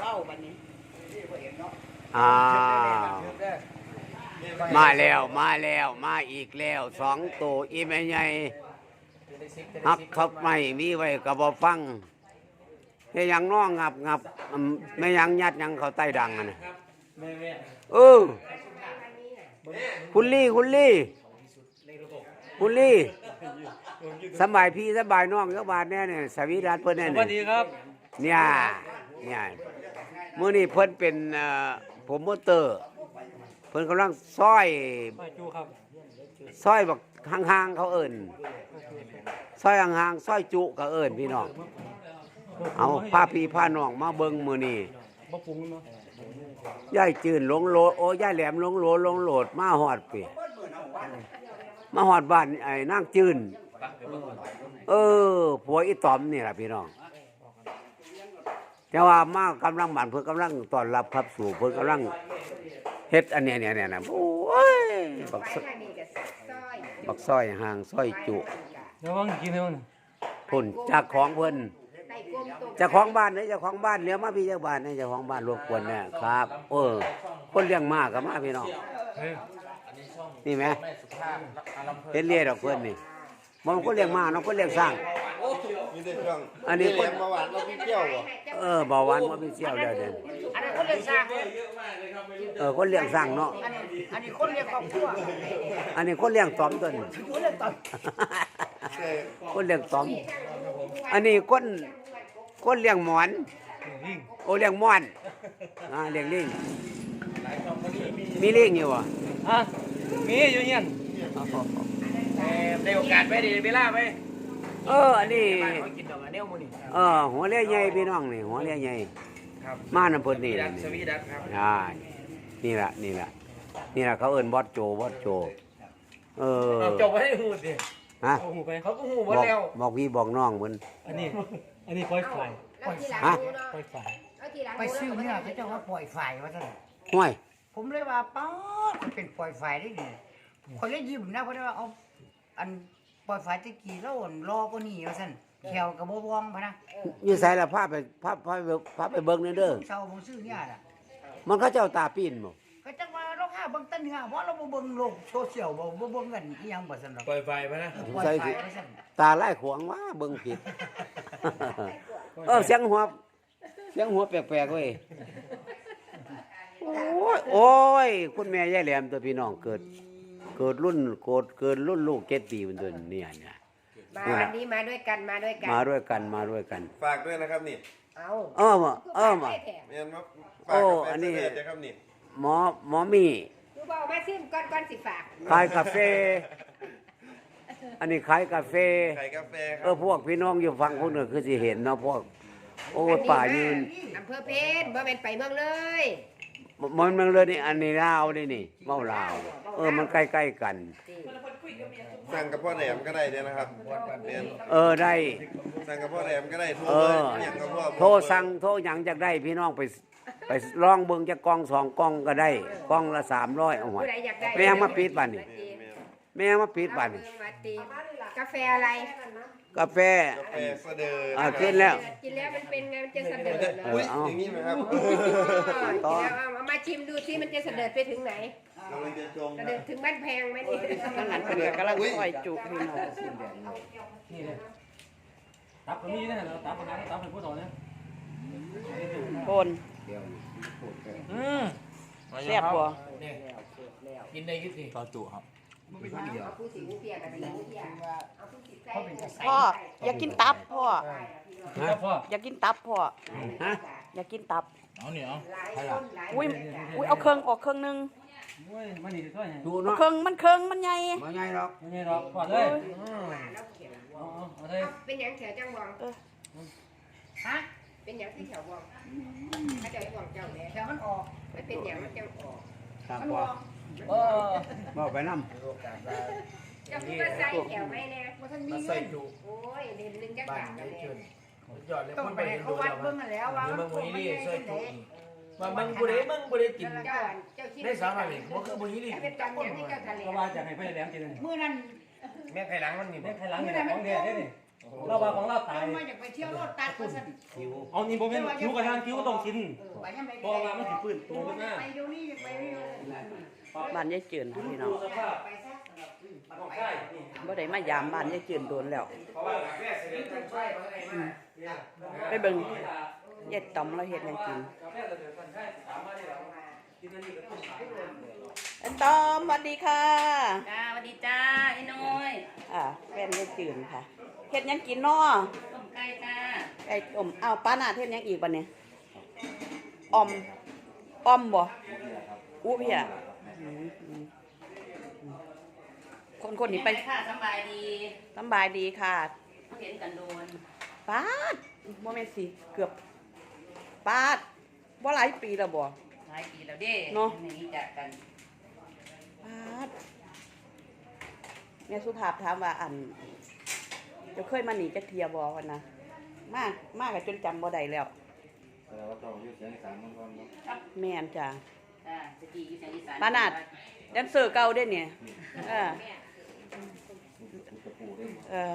เว้าบัดนี้อ้าวมาแล้วมาแล้วมาอีกแล้วสองตัวอีแม่ใหญ่ฮักเขาไม่มีไว้ก็บ่ฟังแม่ยังน้องงับงับอืมแม่ยังยัดยังเขาใต้ดังอะนะเออคุณลี่คุณลี่คุณลี่สบายพี่สบายน้องเยอะบาทแน่เนี่ยสวีรัตเพิ่นแน่สวัสดีเนี่ยครับ เนี่ยเนี่ย มื้อนี้เพิ่นเป็นเอ่อโปรโมเตอร์ เพิ่นกำลังซอยมาจูครับซอยบักห่างๆเขาเอิ้นซอยห่างๆซอยจุก็เอิ้นพี่น้องเอาพาพี่พาน้องมาเบิ่งมื้อนี้บ่ปรุงเนาะยายจืนหลงโลดโอ้ยายแหลมหลงโลดหลงโลดมาฮอดปีมาฮอดบ้านไอ้นางจืนเออผัวอีตอมนี่ล่ะพี่น้อง แต่ว่ามากำลังบ้านเพิ่นกำลังต้อนรับครับสู่เพิ่นกำลังเฮ็ดอันเนี้ยเนี่ยเนี่ยนะโอ้ยบักซอันนี้ก็ซอยบักซอยห่างซอยจุเดี๋ยวว่างกินให้มันพุ่นจากของเพิ่นไต่กลมตรงเจ้าของบ้านนี่เจ้าของบ้านเลี้ยวมาพี่เจ้าบ้านนี่เจ้าของบ้านรบกวนเนี่ยครับ เออ คนเลี้ยงมากก็มาพี่น้องเฮ้ยนี่ไหมเห็นเรียดอกเพิ่นนี่มันคนเลี้ยงมาเนาะคนเลี้ยงสร้าง มีแต่ช่วงอันนี้คนเลี้ยงมาหวานเราพี่เที่ยวบ่เออเบาหวานบ่มีเสี่ยวแล้วเด้ออันนั้นคนเลี้ยงสร้าง เออคนเลี้ยงสร้างเนาะอันนี้อันนี้คนเลี้ยงครอบครัวอันนี้คนเลี้ยงตอมตัวนี้คนเลี้ยงตอนคนเลี้ยงตอม อันนี้คนคนเลี้ยงหมอนลิงโอเลี้ยงม่อนอ่าเลี้ยงลิงมีลิงอยู่บ่อะมีอยู่เงี้ยได้โอกาสไปดีเวลาไป เอออันนี้เขากินดอกอันเนี้ยมูนี่เออหัวเลี้ยใหญ่พี่น้องนี่หัวเลี้ยใหญ่ ครับมาน้ำเพิ่นนี่วีดันี่สสวีดัสครับใช่นี่ล่ะนี่ล่ะนี่ล่ะเขาเอิ้นบอสโจบอสโจ เออเอาจบไว้ให้หูดิฮะเอาหูไปเขาก็หูหมบดอกแล้วบอกพี่บอกน้องเพิ่นอันนี้ อันนี้ปล่อยไฟแล้วทีหลังฮะรู้เนาะปล่อยไฟแล้วทีหลังไปซื้อเนี่ยเขาเจ้าว่าปล่อยไฟว่าซั่นห้วย ผมเลยว่าป๊าดมันเป็นปล่อยไฟได้ดิคนเลยยิ้มนะเพราะว่าเอาอัน ปล่อยไฟตะกี้แล้วอันรอก็นี่ว่าซั่นแขวกับบ่วองพะนะอยู่ไสล่ะพาไปพาพาไปพาไปเบิ่งหน่อยเด้อเช้าผมซื้อเนี่ยน่ะมันเขาเจ้าตาปีนบ่ก็จังว่าเราหาเบิ่งแต้นเนื้อเพราะเราบ่เบิ่งโลกโซเชียลบ่บ่เบิ่งกันอีหยังบ่ซั่นดอกปล่อยไฟไปนะปล่อยไฟว่าซั่นตาไล่ขวางว่าเบิ่งผิดเออเสียงหัวเสียงหัวแปลกๆเว้ยโอ้ยโอ้ยคุณแม่ยายแหลมตัวพี่น้องเกิด เกิดรุ่นโกดเกิดรุ่นลูกเจ็ดปีเป็นตัวเนี่ยเนี่ย มาวันนี้มาด้วยกันมาด้วยกันมาด้วยกันมาด้วยกันฝากด้วยนะครับนี่เอาเออมาเออมาแถมเมียนมาโอ้ฝากกับแฟอันนนี้ เสด็จนะครับนี่หมอหมอมีดูบอกมาซิมก้อนก้อนสิฝากขายกาแฟ อันนี้ขายกาแฟ ไข่กาแฟคเอรัอบพวกพี่น้องอยู่ฝั่งคนอื่นคือสิเห็นเนาะพวก โอ้ยป่ายืนอำเภอเพชรบ่เป็นไปเมืองเลย มันมันเลยนี่อันนี้ลาวนี่นี่เมาลาว เออมันใกล้ๆกัน สั่งกับพ่อแหลมก็ได้เนี่ยนะครับเมียนเออได้ สั่งกับพ่อแหลมก็ได้โทรเอเลยอ อย่างกับพ่อโทรสั่งโทรหยังจากได้พี่น้องไป ไปลองเบิ่งจากกล่องสองกล่องก็ได้กล่องละสามร้อยเอาไว้ผู้ใดอยากได้แม่งมาปิดบ้านนี่ แม่งมาปิดบ้านนี่มาตีกาแฟอะไร กาแฟ กาแฟเสดออ่ากินแล้ว กินแล้วมันเป็นไงมันจะเสด็จเลยอุ้ยเอาอย่างนี้ไหมครับกินแล้วเอาเอามาชิมดูซิมันจะเสด็จไปถึงไหนกำลังจะจมเสด็จถึงบ้านแพงไหมนี่กำลังคอยจุพี่น้องนี่เลยตับก็มีนะเราตับก็ได้ตับให้ผู้ต่อเนี่ยบนอืมแซ่บบ่กินได้ยี่สิบต่อจุครับ เอาผู้สิงเพียกับสิงเพียเอาผู้สิใส่ใส่พ่ออยากกินตับพ่อครับพ่ออยากกินตับพ่อฮะอยากกินตับเอาเนี่ยเอาหลายคนหลายอุ้ยอุ้ยเอาเครื่องออกเครื่องหนึงโอ้ยมันนี่ช่วยไงดูเอาเนาะเครื่องมันเครื่องมันใหญ่บ่ใหญ่หรอกไม่ใช่หรอกพอเลยแล้วเขียนเอาเอาเอาเลยเป็นหยังแถวจังหวังฮะเป็นหยังที่แถววังถ้าเจ้าหวังเจ้าเนี่ยแต่มันออกมันเป็นหยังมันจังออกครับมันพ่อออก เออบ่ไปนำเจ้าคือว่าใส่แถวไหมเนี่ยบ่ทันมีมาเงิใส่นจุโอ้ยเดือนหนึงจักบ้านบาทไหนเลยเชิญยอดเลยต้องคนไปไปให้เห็นเขาดูวัดแล้วเบิ่งกันแล้วว่าเดี๋ยวมัมึนงปบุลูรีกมันใส่ใหญ่จุจังได๋ว่ามึงบุรีมึงบุรีกินเจ้าเจ้าคิดได้สามอะไรมันคือบุรีให้เป็นตอนยังที่เจ้าทะเลก็ว่าจะให้ไปแหลมกินมื้อนั้นแม่ไข่หลังมันนี่แม่ไข่หลังนี่ของแท้ได้นี่เราว่าของเราตายเจ้ามาอยากไปเที่ยวรถตัดว่าซั่นเอานี่บ่แม่นคิวกับทางคิวก็ต้องกินเออไปยังไงเพราะว่ามันสิฟื้นตัวขึ้นมาไปเดี๋ยวนี้ไปเดี๋ยวนี้ บ้านยายจืนค่ะพี่น้องสภาพไปซะของใช่นี่บ่ได้มายามบ้านยายจืนโดนแล้วเพราะว่าแม่เสด็จท่านใช่เพราะอะไรมาเนี่ยไปเบิ่งยายต่อมเราเฮ็ดหยังกินกาแฟเสด็จท่านใช่ถามมาได้แล้วกินอันนี้ก็ต้องขายไอ้ตอมสวัสดีค่ะ จ้าสวัสดีจ้าไอ้น้อยอ่าแฟนยายจืนค่ะเฮ็ดหยังกินน้อต้มไก่จ้าไก่ต้มอ้าวป้านาเฮ็ดหยังอีกบัดเนี่ยออมออมบ่อู้พี่อะอืมอืมอืม คนคนนี้ไปค่ะสบายดีสำบายดีค่ะเห็นกันโดนป้าดบ่แม่นสิเกือบป้าดบ่หลายปีแล้วบ่หลายปีแล้วเด้เนาะอย่างนี้จากกันป้าดแม่สุภาพถามว่าอันเจะเคยมาหนีจักเทียบ่กันนะมามาก็จนจำบ่ได้แล้วแต่ว่าต้องอยู่เสียงอีสานมันก่อนเนาะแม่นจ้ะ จ้าสกีอยู่เสียงอีสานบ้านนาดแดนเซอร์เก่าเด้เนี่ยเออตะปูได้เออ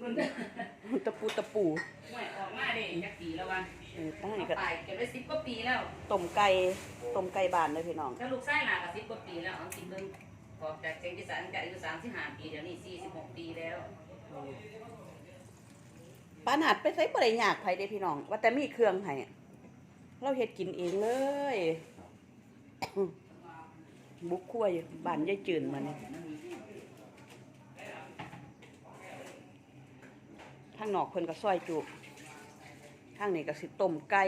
รุ่นตะปูตะปูห่วยออกมาเด้จักปีแล้ววะเออตั้งนี่ก็ตายเก็บไว้สิบกว่าปีแล้วต้มไก่ต้มไก่บ้านเลยพี่น้องถ้าลูกชายหลานก็สิบกว่าปีแล้วเอาสิเบิ่งออกจากเสียงอีสานก็อายุสามสิบห้าปีเดี๋ยวนี้สี่สิบหกปีแล้วปานหาดไปใส่บ่ได้ยากไผเด้พี่น้อง ว่าแต่มีเครื่องให้เราเฮ็ดกินเองเลย บุกครัวอยู่บ้านยายจืนมานี่ทางนอกเพิ่นก็ซอยจุทางนี้ก็สิต้มไก่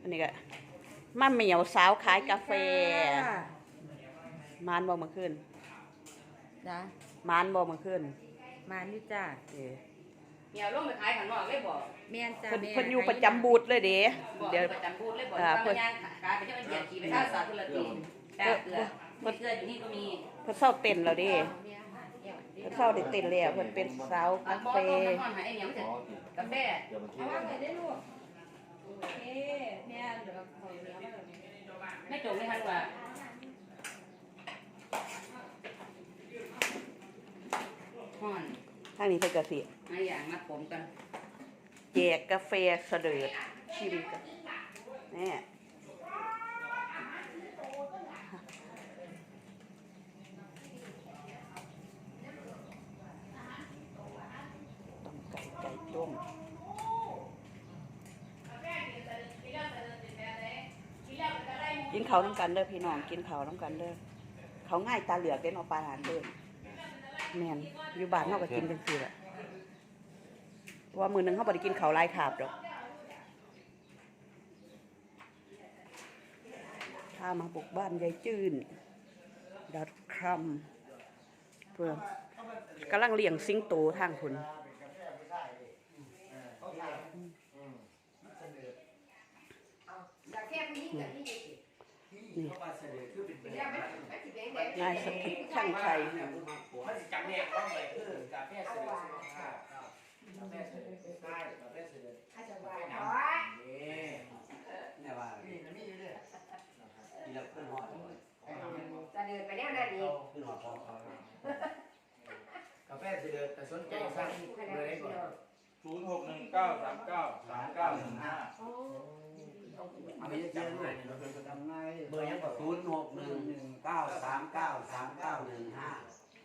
อันนี้ก็มาเหมียวสาวขายกาแฟ มานบ่เมื่อคืนจ้ะมานบ่เมื่อคืนมานี่จ้ะเอ้ เมียลงไปขายข้างนอกเลยบอกแม่นจ้ะเพิ่นแม่เพิ่นอยู่ประจำบูธเลยเด้บอกเดี๋ยว ประจำบูธเลยบอกอ่าว่าเพิ่มันน ย่างขายไปเจ้าเหยียดขี่ไปข้าวสารทุลตีจ้าเกลือมีเกลืออยู่นี่ก็มีเพิ่นเศร้าเต้นแล้วเด้เพิ่นเศร้าได้เต้นแล้วเพิ่นเป็นสาวอักานหม้อแฟต้มน้ำมันหายไอ้เหนียวมันจะกาแฟเดี๋ยวมันคิดเอาว่าว่าไปได้ลูกโอเคแม่เหลือขอเหลือมาแล้วนี่ไม่จบไม่ทันว่าห่อน ทางนี้เพิ่นก็สิไอ้อย่างมาผมกันแจกกาแฟเสดิร์ดชิมกันแน่ต้มไก่ไก่ต้มกินเขาวน้ำกันเด้อพี่น้องกินเขาวน้ำกันเด้อเขาง่ายตาเหลือกเด้เนาะปลาหลานเด้อ แมนอยู่บ้านเฮาก็กินจังซี่แหละว่ามือหนึ่งเขาบ่ได้กินเขาลายขาบดอกถ้ามาบุกบ้านยายจื้นดัดคำเพื่อกำลังเลี้ยงสิงโตทางคุณกาแฟผู้หญิงกับพี่นี่เพรานแบบไม่สิเป็นแบบนายสถิตช่างชัย มันสิจับแนกต้องไปคือกาแฟเสด็จสุขภาพครับกาแฟเสด็จใช่กาแฟเสด็จอาจจะว่าน้เนาะำนี่เนี่ยว่ากินแล้วขึ้นหอดจะเดินไปแนวนั้นอีกขึ้นหอดพอเขากาแฟเสด็จแต่สนใจสั่งเบอร์ได้ก่อนศูนย์หกหนึ่งเก้าสามเก้าสามเก้าหนึ่งห้าเอาไปจับง่ายเนี่ยเราเป็นทำง่ายเบอร์ยังก่อนศูนย์หกหนึ่งเก้าสามเก้าสามเก้าหนึ่งห้า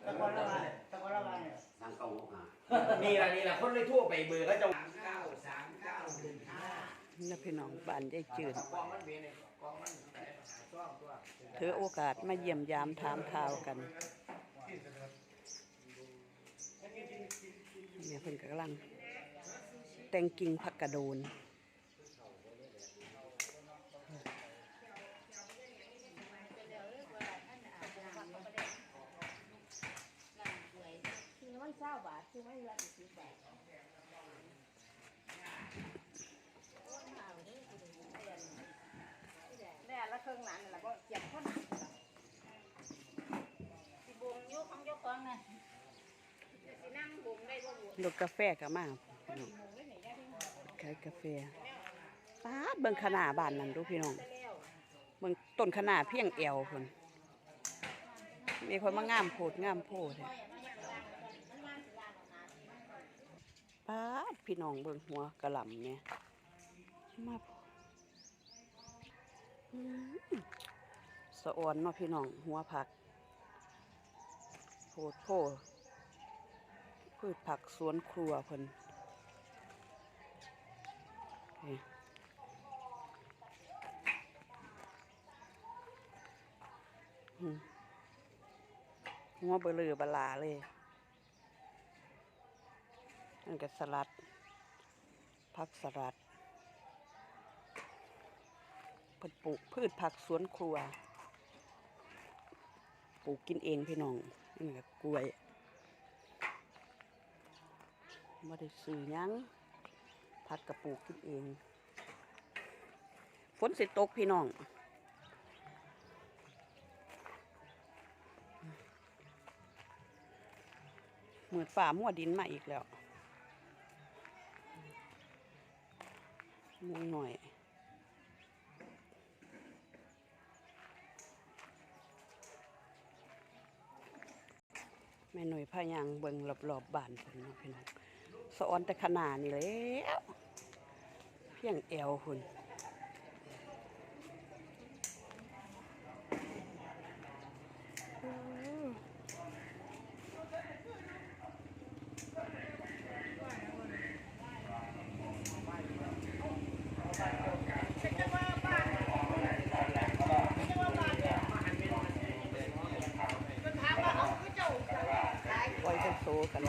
ตะกอนละบาทตะกอนละบาทเนี่ยสามเก้าหกห้านี่ละนี่ละคนเลยทั่วไปเบอร์ก็จะนี่พี่น้องบ้านยายจื้นกองมันเบอร์เนี่ยกองมันแต่หาช่องตัวถือโอกาสมาเยี่ยมยามถามข่าวกันเนี่ยเพิ่นกำลัง แต่งกิ่งผักกระโดน คือไม่เศร้า บาทคือไม่ละสิบบาทแม่ละเครื่องนั้นแล้วก็เก็บข้าวหนักสิบงยกของยกของนะสินั่งบุงได้บ่บุงรถกาแฟก็มาขายกาแฟป้าเบิ่งขนาบ้านนั่นดูพี่น้องเบิ่งต้นขนาเพียงแอวพุ่นมีคนมางามโพดงามโพดเนี่ย ดพี่น้องเบิ่งหัวกระหล่ำเนี่ยมาสะออนเนาะพี่น้องหัวผักโพดโพพืชผักสวนครัวเพิ่นนี่อืมหัวเบลือบลาเลย นั่นก็สลัด ผักสลัดเพิ่นปลูกพืชผักสวนครัว ปลูกกินเองพี่น้องนี่ก็กล้วยไม่ได้ซื้อยังผักกระปลูกกินเอง ฝนสิตกพี่น้องเหมือนฝ่ามั่วดินมาอีกแล้ว มุงหน่อย แม่หน่อยพายังเบิ่งรอบๆบบ้านเพิ่นพี่น้องสอนแต่ขนาดนี่แล้ว เพียงแอวหุ่นปล่อย กัน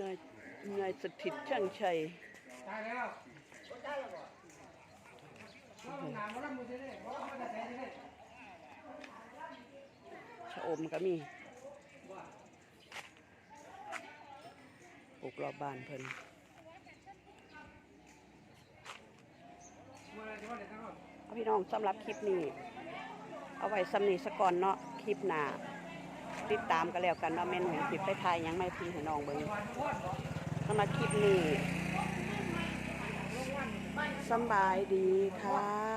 นายนายสถิตช่างชัยตายแล้วตายแล้วบ่น้ำมันน้ำมือเด้บ่มันจะแซ่เด้ชะอมก็มี ลูกรอบบ้านเพิ่นพี่น้องสำหรับคลิปนี้ เอาไว้สำนีสะก่อนเนาะคลิปหน้าติดตามกันแล้วกันว่าแม่นหงสิไปทายยังไม่พี่ให้น้องเบิ่งสำหรับคลิปนี้สบายดีค่ะ